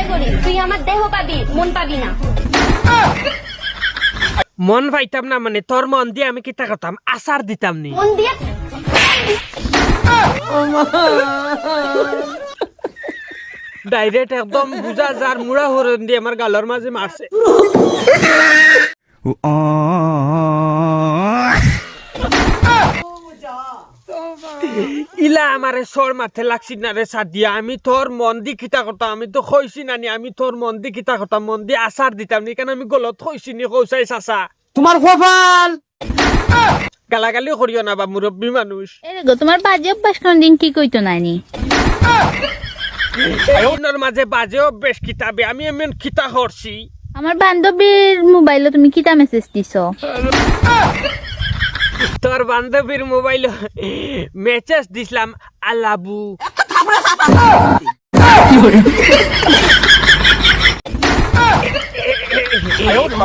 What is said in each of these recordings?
যাচাই করিস তুই আমার দেহ পাবি মন পাবি না। মন পাইতাম না মানে তোর মন দিয়ে আমি কিতা করতাম? আচার দিতাম নি। মন দিয়ে ডাইরেক্ট একদম বুঝা যার মুড়া হরণ দিয়ে আমার গালর মাঝে মারছে ইলা আমারে সর মারতে লাগছি না রে সাদিয়া আমি তোর মন দি কিতা করতাম আমি তো খইছি নানি আমি তোর মন দি কিতা করতাম মন দি আচার দিতাম নি কেন আমি গলত খইছি নি কৌসাই চাচা। তোমার কপাল গালাগালি করিও না বা মুরব্বী মানুষ। এরে গো তোমার বাজে অভ্যাস কোনদিন কি কইতো নানি ওনার মাঝে বাজেও বেশ কিতাবে আমি এমন কিতা করছি আমার বান্ধবীর মোবাইলে তুমি কিতা মেসেজ দিছো? তোর বান্ধবীর মোবাইল মেসেজ দিছিলাম, আলাবু।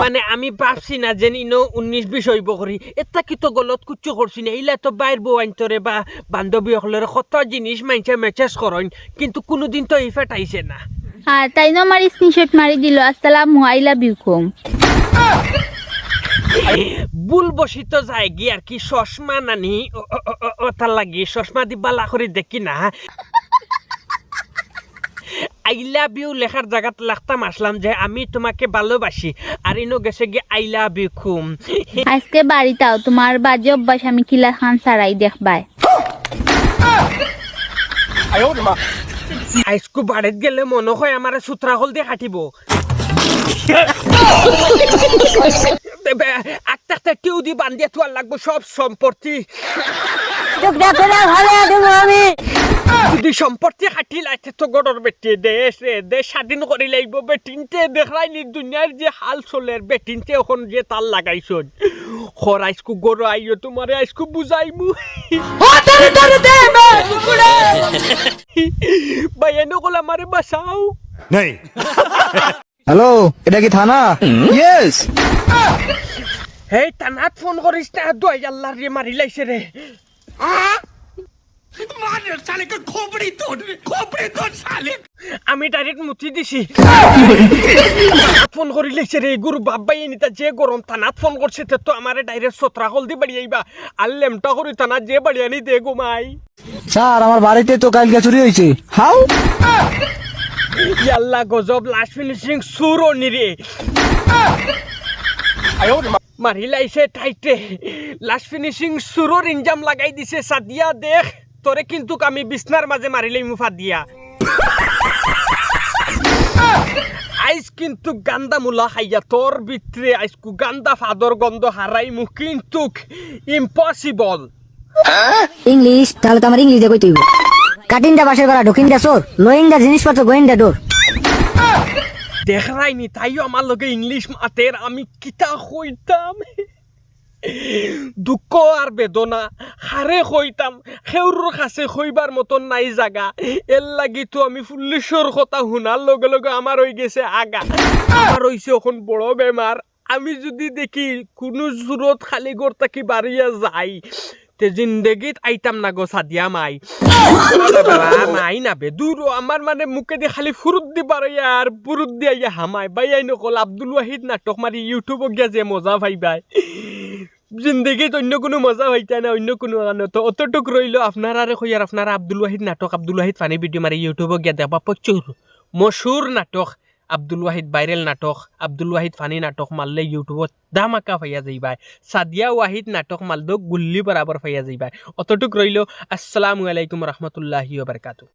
মানে আমি ভাবছি না যে ইনো উনিশ বিশ হইব করি। এটা কি তো গলত কুচ্ছু করছি না। ইলা তো বাইর বউ আনতরে বা বান্ধবী সকলের কত জিনিস মাইনছে মেসেজ করইন কিন্তু কোনোদিন তো ইফেক্ট আইছে না। আর তাই না আমার স্ক্রিনশট মারি দিল। আসসালাম আই লাভ কম বুল বসিত যায় কি আর কি চশমা নানি। ও- ওটার লাগি চশমা দি বালা করে দেখি না। আই লাভ ইউ লেখার জায়গাত লাগতাম আসলাম যে আমি তোমাকে ভালোবাসি। আর ইনো গেছে গিয়ে আই লাভ ইউ খুম। আজকে বাড়িটাও তোমার বাজে অভ্যাস আমি কিলা খান সারাই দেখবাই। আইসকু বাড়িত গেলে মনে হয় আমার সুতরা হল দিয়ে কাটিব। আটটা আটটা টিউ দি বান্ধিয়ে তোয়ার লাগবো সব সম্পত্তি। যদি সম্পত্তি কাটি লাইতে তো গড়র বেটি দেশ রে দেশ স্বাধীন করি লাগব বেটিনতে দেখাই নি দুনিয়ার যে হাল চলের বেটিনতে এখন যে তাল লাগাইছন। খর আইসকু গড় আইও তোমারে আইসকু বুঝাইমু। বাইয়ানো কল আমারে বাঁচাও। হ্যালো এটা কি থানা? ইয়েস হেই টানাত ফোন করিস না দই আল্লাহর রে মারি লাইছে রে। আমি ডাইরেক্ট মুতি দিছি। ফোন করি লাইছে রে গুরু বাবাই নিতা যে গরম থানাত ফোন করছে তে তো আমারে ডাইরেক্ট সতরা হল দি বাড়ি আইবা। আর লেমটা করি থানা যে বাড়ি আনি দে গোমাই স্যার আমার বাড়িতে তো কালকে চুরি হয়েছে হাউ? আল্লাহ গজব লাস্ট ফিনিশিং সুর নিরে মারি লাইছে টাইটে। লাস্ট ফিনিশিং সুরর ইনজাম লাগাই দিছে সাদিয়া দেখ। তোরে কিন্তু আমি বিছনার মাঝে মারিলেই মুফা দিয়া আইস কিন্তু গান্দা মুলা খাইয়া তোর ভিতরে আইসকু গান্দা ফাদর গন্ধ হারাই মু কিন্তু ইম্পসিবল ইংলিশ তাহলে তো আমার ইংলিশে কইতে হইব। কাটিংটা বাসের করা ঢুকিংটা চোর লোয়িংটা জিনিসপত্র গোয়েন্দা ডোর দেখাইনি তাইও আমার লগে ইংলিশ মাতের, আমি কিতা হইতাম দুঃখ আর বেদনা হারে হইতাম সেউর কাছে হইবার মতন নাই জাগা এর লাগি তো আমি পুলিশের কথা শুনার লগে লগে আমার হয়ে গেছে আগা। আমার হইছে এখন বড় বেমার আমি যদি দেখি কোনো জোরত খালি ঘর থাকি বাড়িয়া যাই তে জিন্দেগিত আইতাম না গো সাদিয়া মাই নাই না বে দূর আমার মানে মুখে দিয়ে খালি ফুরুত দি বারইয়া আর ফুরুত দিয়া ইয়া হামাই বাই আই নকল আব্দুল ওয়াহিদ নাটক মারি ইউটিউবত গিয়া যে মজা পাইবাই জিন্দগিত অন্য কোনো মজা হইতা না অন্য কোনো তো অতটুক রইল আপনার আর কই আর আপনারা আব্দুল ওয়াহিদ নাটক আব্দুল ওয়াহিদ ফানি ভিডিও মারি ইউটিউবত গিয়া দেখবা প্রচুর মশুর নাটক আব্দুল ওয়াহিদ ভাইরেল নাটক, আব্দুল ওয়াহিদ ফানি নাটক মারলে ইউটিউবত দামাকা ফাইয়া যাইবাই। সাদিয়া ওয়াহিদ নাটক মালদো গুল্লি বরাবর ফাইয়া যাইবাই। অতটুক রইল আসসালামু আলাইকুম রহমতুল্লাহি বারকাতু